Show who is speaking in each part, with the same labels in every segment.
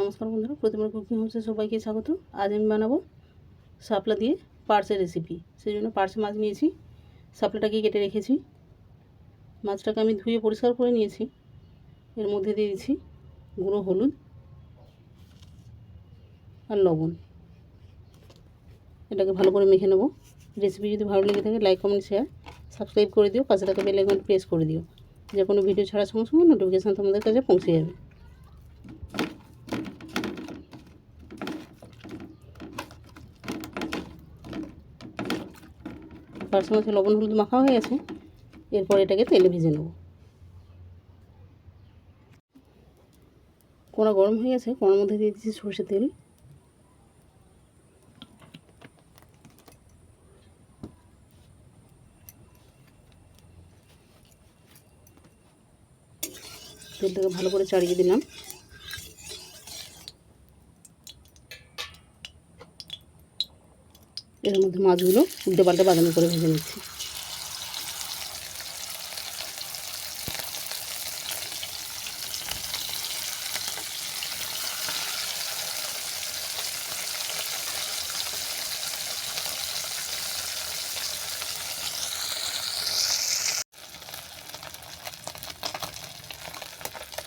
Speaker 1: নমস্কার বন্ধুরা প্রতিবার কুকিং হাউসে সবাইকে স্বাগত। আজ আমি বানাবো শাপলা দিয়ে পার্সের রেসিপি সেই জন্য পার্সে মাছ নিয়েছি, শাপলাটাকে কেটে রেখেছি। মাছটাকে আমি ধুয়ে পরিষ্কার করে নিয়েছি। এর মধ্যে দিয়ে দিচ্ছি গুঁড়ো হলুদ আর লবণ। এটাকে ভালো করে মেখে নেব। রেসিপি যদি ভালো লেগে থাকে লাইক কমেন্ট শেয়ার সাবস্ক্রাইব করে দিও। পাশে থাকা বেল আইকন প্রেস করে দিও। যে কোনো ভিডিও ছাড়ার সঙ্গে সঙ্গে নোটিফিকেশান তোমাদের কাছে পৌঁছে যাবে। পার্শ্ব মাছে লবণ হলুদ মাখা হয়ে গেছে। এরপর এটাকে তেলে ভেজে নেব। কোড়া গরম হয়ে গেছে, কোড়ার মধ্যে দিয়ে দিচ্ছি সর্ষে তেল। তেলটাকে ভালো করে চাড়িয়ে দিলাম। এর মধ্যে মাছগুলো উল্টে পাল্টে বাদামি করে ভেজে নিচ্ছি।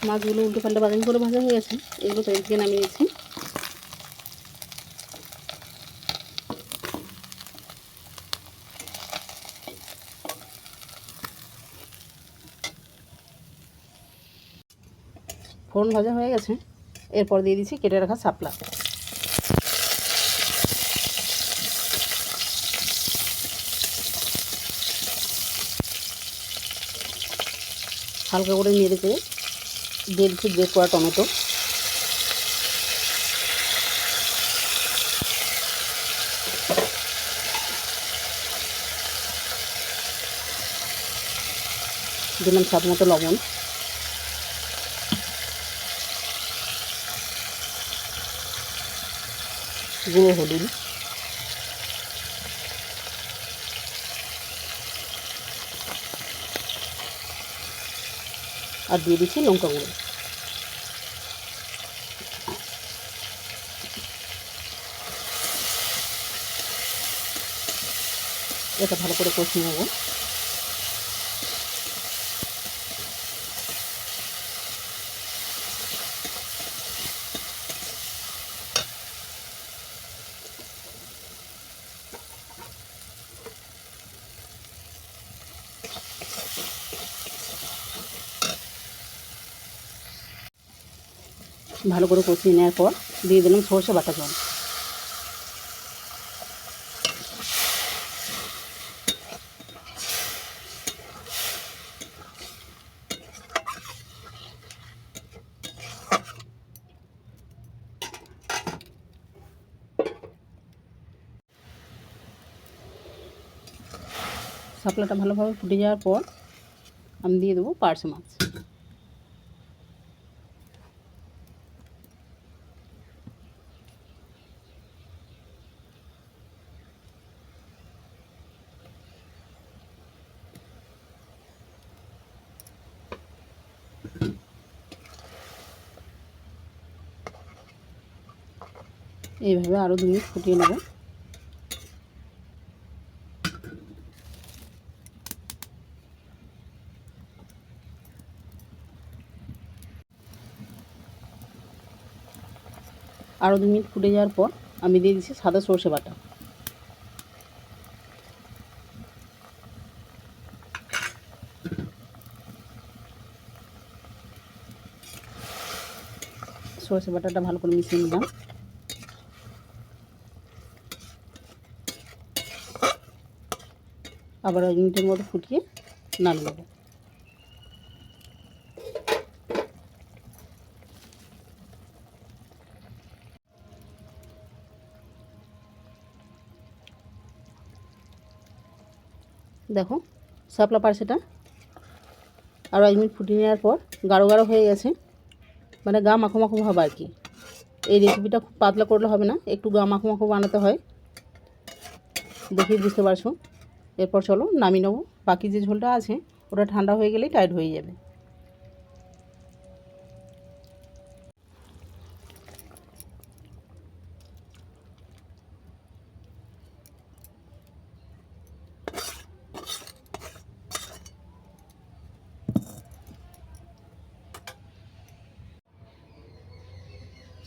Speaker 1: মাছগুলো উল্টে পাল্টে বাদামি করে ভাজা হয়ে গেছে। এগুলো তেল থেকে নামিয়ে ফোড়ন ভাজা হয়ে গেছে, এরপর দিয়ে দিচ্ছি কেটে রাখা শাপলা। হালকা করে নেড়ে চেড়ে দিয়ে দিচ্ছি বের করা টমেটো। দিলাম স্বাদ মতো লবণ। গুঁড়ো হলুদ। আর দিয়ে দিচ্ছি লঙ্কা গুঁড়ো। এটা ভালো করে কষিয়ে নেব। ভালো করে কষিয়ে নেওয়ার পর দিয়ে দিলাম সর্ষে বাটা জল। শাপলাটা ভালোভাবে ফুটে যাওয়ার পর আমি দিয়ে দেবো পার্শে মাছ। এইভাবে আরও দু মিনিট ফুটিয়ে নেব। আরও দু মিনিট ফুটে যাওয়ার পর আমি দিয়ে দিচ্ছি সাদা সর্ষে বাটা। সর্ষে বাটাটা ভালো করে মিশিয়ে নিলাম। আবার এক মিনিটের মতো ফুটিয়ে নাড়ি নেব। দেখো, শাপলা পার্সেটা আরও এক মিনিট ফুটিয়ে নেওয়ার পর গাঢ় গাঢ় হয়ে গেছে। মানে গা মাখো মাখো ভাব আর কি। এই রেসিপিটা খুব পাতলা করলে হবে না, একটু গা মাখো মাখো বানাতে হয়। দেখি বুঝতে পারছ। এরপর চলো নামিয়ে নেব। বাকি যে ঝোলটা আছে, ওটা ঠান্ডা হয়ে গেলেই টাইট হয়ে যাবে।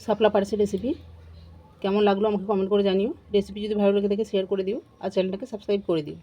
Speaker 1: শাপলা পারসের রেসিপি কেমন লাগল আমাকে কমেন্ট করে জানিও। রেসিপি যদি ভালো লেগে থাকে শেয়ার করে দিও। আর চ্যানেলটাকে সাবস্ক্রাইব করে দিও।